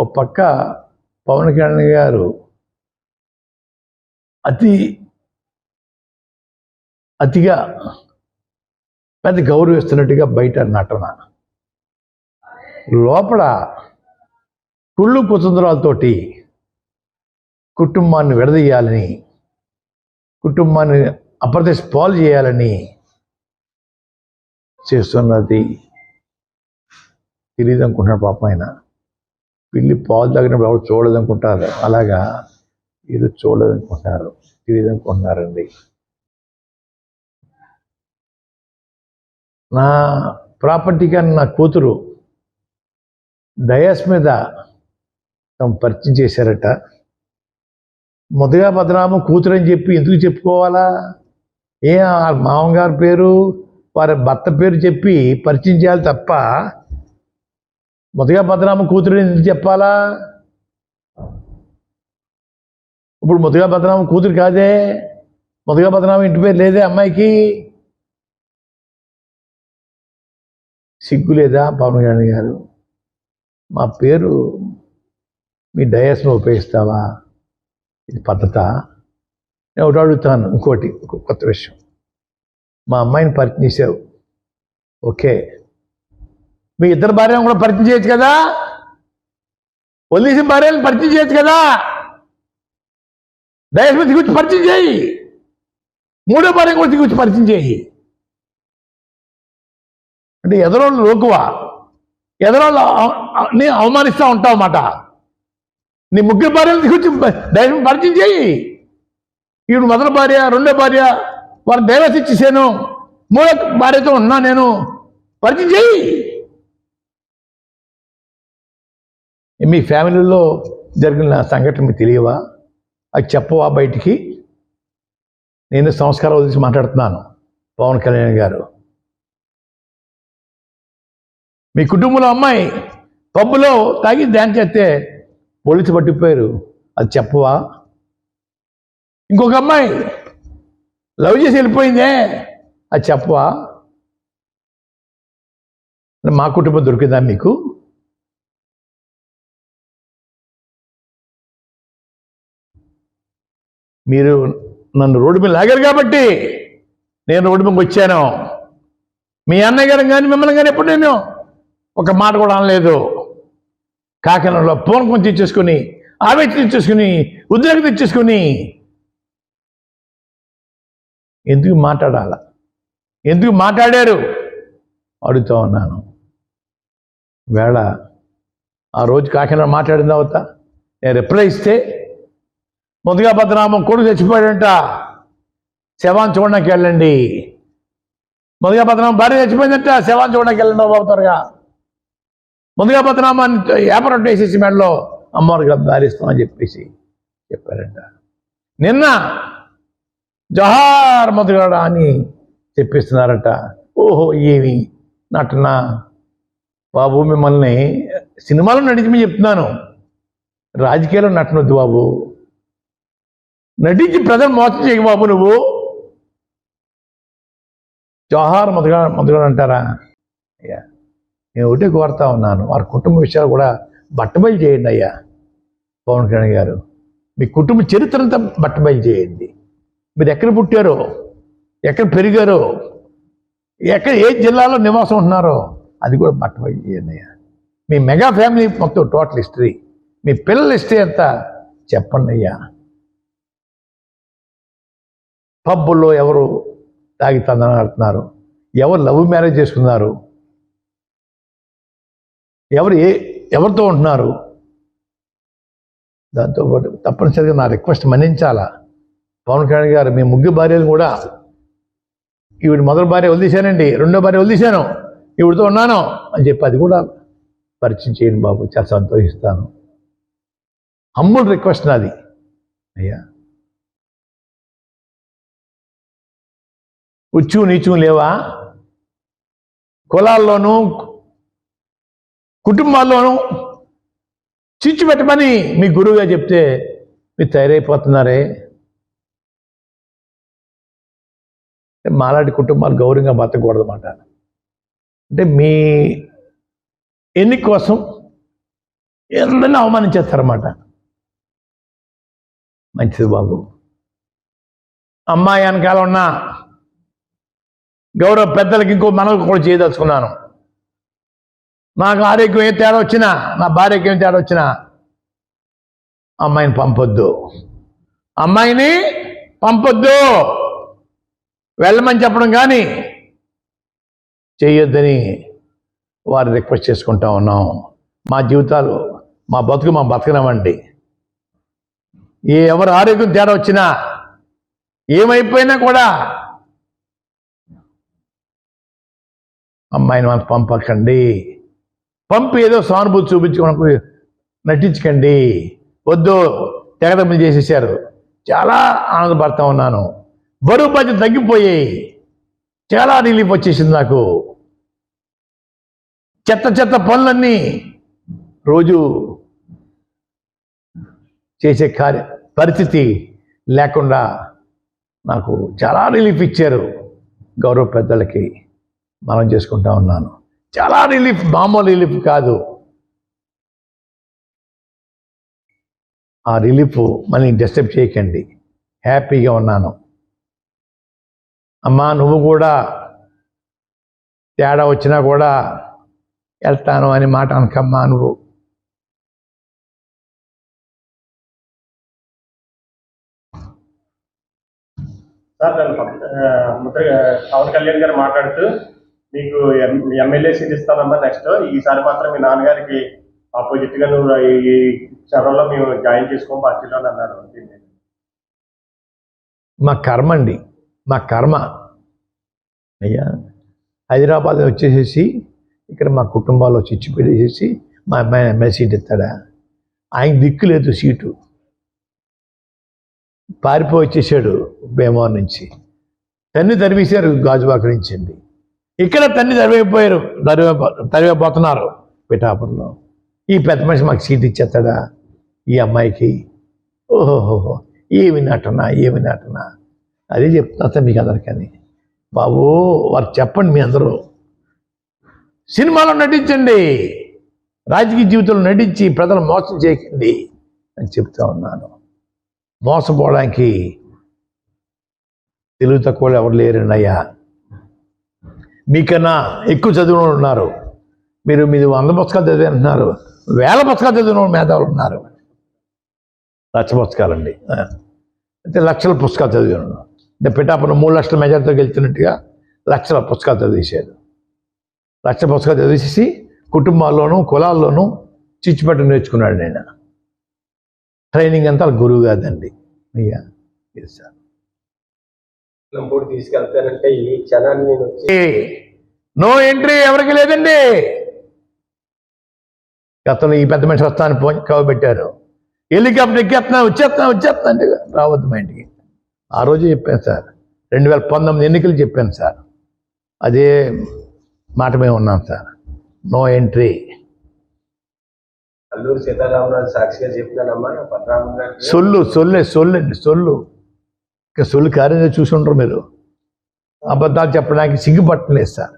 ఓ పక్క పవన్ కళ్యాణ్ గారు అతి అతిగా పెద్ద గౌరవిస్తున్నట్టుగా బయట నటన. లోపల కుళ్ళు కుతంత్రాలతోటి కుటుంబాన్ని విడదీయాలని కుటుంబాన్ని అప్రదేశ్ పాలు చేయాలని చేస్తున్నది తెలియదు అనుకుంటున్నాడు పాపం ఆయన. పిల్లి పాలు తాగినప్పుడు ఎవరు చూడదనుకుంటారు అలాగా వీళ్ళు చూడదనుకుంటున్నారు తెలియదనుకుంటున్నారండి. నా ప్రాపర్టీ కానీ నా కూతురు దయాస్ మీద తమ పరిచయం చేశారట. మొదగా భద్రామ కూతురు అని చెప్పి ఎందుకు చెప్పుకోవాలా? ఏ ఆ మామగారి పేరు వారి భర్త పేరు చెప్పి పరిచయం చేయాలి తప్ప మొదటిగా భద్రామ కూతురు ఎందుకు చెప్పాలా? ఇప్పుడు మొదగా భద్రామ కూతురు కాదే మొదగా భద్రామ ఇంటి పేరు లేదే అమ్మాయికి? సిగ్గు లేదా? పవన్ కళ్యాణ్ గారు మా పేరు మీ డయాస్ను ఉపయోగిస్తావా? ఇది పద్ధత. నేను ఒకటి అడుగుతాను ఇంకోటి ఒక కొత్త విషయం. మా అమ్మాయిని పరిచయం చేసావు. ఓకే. మీ ఇద్దరు భార్యను కూడా పరిచయం చేయొచ్చు కదా? వదిలేసిన భార్యను పరిచయం చేయొచ్చు కదా? డయాస్ గురించి పరిచయం చేయి. మూడో భార్య కూడా దిగుచ్చి పరిచయం చేయి. అంటే ఎదరోళ్ళు లోకువా. ఎదరోళ్ళు నీ అవమానిస్తూ ఉంటావు అన్నమాట. నీ ముగ్గురు భార్యలు తీసుకొచ్చి ధైర్యం పరిచయం చేయి. ఈవిడ మొదటి భార్య రెండో భార్య వారు దేవత ఇచ్చేసాను. మూడో భార్యతో ఉన్నా నేను. పరిచయం చేయి. మీ ఫ్యామిలీలో జరిగిన సంఘటన మీకు తెలియవా? అది చెప్పవా బయటికి? నేను సంస్కారం వదిలిసి మాట్లాడుతున్నాను పవన్ కళ్యాణ్ గారు. మీ కుటుంబంలో అమ్మాయి పబ్బులో తాగి డ్యాన్స్ చేస్తే పోలీసు పట్టిపోయారు అది చెప్పవా? ఇంకొక అమ్మాయి లవ్ చేసి వెళ్ళిపోయిందే అది చెప్పవా? మా కుటుంబం దొరికిందా మీకు? మీరు నన్ను రోడ్డు మీద లాగారు కాబట్టి నేను రోడ్డు మీదకి వచ్చాను. మీ అన్నయ్య గారు కానీ మిమ్మల్ని కానీ ఎప్పుడు నేను ఒక మాట కూడా అనలేదు. కాకినాడలో పూర్వకం తెచ్చేసుకుని ఆవేశం తెచ్చేసుకుని ఉద్రేకం తెచ్చేసుకుని ఎందుకు మాట్లాడాల? ఎందుకు మాట్లాడారు? అడుగుతూ ఉన్నాను. వేళ ఆ రోజు కాకినాడ మాట్లాడిన తర్వాత నేను రిప్లై ఇస్తే ముందుగా భద్రనామం కొడుకు చచ్చిపోయాడంట. శవాన్ని చూడడానికి వెళ్ళండి. ముందుగా భద్రనామం భార్య చచ్చిపోయిందంట శవాన్ని చూడడానికి వెళ్ళండి బాబు త్వరగా. ముందుగా పద్నామాన్ని వ్యాపారం వేసేసి మెడలో అమ్మవారికి దారిస్తామని చెప్పేసి చెప్పారంట. నిన్న జహార్ మొదగాడ అని చెప్పిస్తున్నారట. ఓహో ఏమి నటన? బాబు మిమ్మల్ని సినిమాలో నటించమని చెప్తున్నాను. రాజకీయాల్లో నటనొద్దు బాబు. నటించి ప్రజలు మోసం చేయకు బాబు నువ్వు. జవహార్ మొదగా మొదగాడు అంటారా? అయ్యా నేను ఒకటే కోరుతా ఉన్నాను. వారి కుటుంబ విషయాలు కూడా బట్టబయలు చేయండి అయ్యా పవన్ కళ్యాణ్ గారు. మీ కుటుంబ చరిత్ర అంతా బట్టబయలు చేయండి. మీరు ఎక్కడ పుట్టారో ఎక్కడ పెరిగారో ఎక్కడ ఏ జిల్లాలో నివాసం ఉంటున్నారో అది కూడా బట్టబయలు చేయండి అయ్యా. మీ మెగా ఫ్యామిలీ మొత్తం టోటల్ హిస్టరీ మీ పిల్లల హిస్టరీ అంతా చెప్పండి అయ్యా. పబ్బుల్లో ఎవరు తాగి తందనాడుతున్నారు? ఎవరు లవ్ మ్యారేజ్ చేసుకున్నారు? ఎవరు ఏ ఎవరితో ఉంటున్నారు? దాంతోపాటు తప్పనిసరిగా నా రిక్వెస్ట్ మన్నించాలా? పవన్ కళ్యాణ్ గారు మీ ముగ్గురు భార్యలు కూడా ఈవిడ మొదటి భార్య వదిలేశానండి రెండో భార్య వదిలేశాను ఈవిడతో ఉన్నాను అని చెప్పి అది కూడా పరిచయం చేయండి బాబు చాలా సంతోషిస్తాను. హమ్ముల్ రిక్వెస్ట్ నాది. అయ్యా. ఉచ్చు నీచు లేవా? కులాల్లోనూ కుటుంబాల్లోనూ చిచ్చు పెట్టమని మీ గురువుగా చెప్తే మీరు తయారైపోతున్నారే? మాలాంటి కుటుంబాలు గౌరవంగా బతకూడదు అన్నమాట అంటే మీ ఎన్ని కోసం అందరినీ అవమానించేస్తారన్నమాట. మంచిది బాబు. అమ్మాయి వెనకాల ఉన్న గౌరవ పెద్దలకు ఇంకో మనకు కూడా చేయదలుచుకున్నాను. నాకు ఆరోగ్యం ఏ తేడా వచ్చినా నా భార్యకి ఏం తేడా వచ్చినా అమ్మాయిని పంపొద్దు. అమ్మాయిని పంపొద్దు. వెళ్ళమని చెప్పడం కానీ చేయొద్దని వారు రిక్వెస్ట్ చేసుకుంటా ఉన్నాం. మా జీవితాలు మా బతుకు మా బతకనవ్వండి. ఏ ఎవరు ఆరోగ్యం తేడా వచ్చినా ఏమైపోయినా కూడా అమ్మాయిని మనం పంపకండి. పంపి ఏదో సానుభూతి చూపించుకోవడానికి నటించకండి. వద్దు తెగదమ్మలు చేసేసారు చాలా ఆనందపడతా ఉన్నాను. బరువు బాధ్యత తగ్గిపోయాయి చాలా రిలీఫ్ వచ్చేసింది నాకు. చెత్త చెత్త పనులన్నీ రోజు చేసే కార్య పరిస్థితి లేకుండా నాకు చాలా రిలీఫ్ ఇచ్చారు గౌరవ పెద్దలకి. మనం చేసుకుంటా ఉన్నాను. చాలా రిలీఫ్ మామూలు రిలీఫ్ కాదు. ఆ రిలీఫ్ మళ్ళీ డిస్టర్బ్ చేయకండి. హ్యాపీగా ఉన్నాను. అమ్మా నువ్వు కూడా తేడా వచ్చినా కూడా వెళ్తాను అని మాట అనకమ్మా నువ్వు. సార్ దాని పక్క- ముద్ర పవన్ కళ్యాణ్ గారు మాట్లాడుతూ మీకు ఎం- ఎమ్మెల్యే సీట్ ఇస్తానమ్మా నెక్స్ట్ ఈసారి మాత్రం మీ నాన్నగారికి ఆపోజిట్గా నువ్వు ఈ క్షణంలో మేము జాయిన్ చేసుకోం పార్టీలో అని అన్నారు మా కర్మ అండి. మా కర్మ. అయ్యా హైదరాబాద్ వచ్చేసేసి ఇక్కడ మా కుటుంబాల్లో చిచ్చు పెట్టేసేసి మా అమ్మాయి ఎమ్మెల్యే సీట్ ఇస్తాడా? ఆయన దిక్కు లేదు సీటు. పారిపోయి వచ్చేసాడు భీమవరం నుంచి. తన్ని తరిమేశారు గాజువాక నుంచి అండి. ఇక్కడ తండ్రి తరివైపోయారు తరివే తరివేపోతున్నారు పిఠాపురంలో. ఈ పెద్ద మనిషి మాకు సీట్ ఇచ్చేస్తాడా? ఈ అమ్మాయికి ఓహోహో ఏమి నటన ఏమి నటన? అదే చెప్తున్నా మీకు అందరికని. బాబు వారు చెప్పండి మీ అందరూ. సినిమాలో నటించండి రాజకీయ జీవితంలో నటించి ప్రజలు మోసం చేయకండి అని చెప్తా ఉన్నాను. మోసపోవడానికి తెలుగు తక్కువ ఎవరు లేరండి అయ్యా. మీకన్నా ఎక్కువ చదివిన వాళ్ళు ఉన్నారు. మీరు మీరు వంద పుస్తకాలు చదివి అంటున్నారు. వేల పుస్తకాలు చదివిన మేధావులు ఉన్నారు. లక్ష పుస్తకాలండి. అయితే లక్షల పుస్తకాలు చదివాను. అంటే పిఠాపురం మూడు లక్షల మెజార్టీతో గెలిచినట్టుగా లక్షల పుస్తకాలు చదివేశాడు లక్ష పుస్తకాలు చదివేసి కుటుంబాల్లోనూ కులాల్లోనూ చిచ్చుపెట్ట నేర్చుకున్నాడు నేను. ట్రైనింగ్ అంతా గురువు కాదండి అయ్యా. సార్ నంబూరు తీసుకెళ్తానంటే ఈ క్షణాన్ని నేను వచ్చి నో ఎంట్రీ ఎవరికి లేదండి. గతంలో ఈ పెద్ద మనిషి వస్తాను కవ పెట్టారు హెలికాప్టర్ ఎక్కేస్తున్నా వచ్చేస్తున్నా వచ్చేస్తున్నా అంటే రావద్దు మా ఇంటికి. ఆ రోజు చెప్పాను సార్. రెండు వేల పంతొమ్మిది ఎన్నికలు చెప్పాను సార్. అదే మాట మేము ఉన్నాం sir. No entry. Alluru Sitaramaraju సాక్షిగా గారికి సొల్లు సొల్లే సొల్లండి సొల్లు. ఇక సొల్లు కార్యం చూసి ఉండరు మీరు. అబద్ధాలు చెప్పడానికి సిగ్గుపట్టలేదు సార్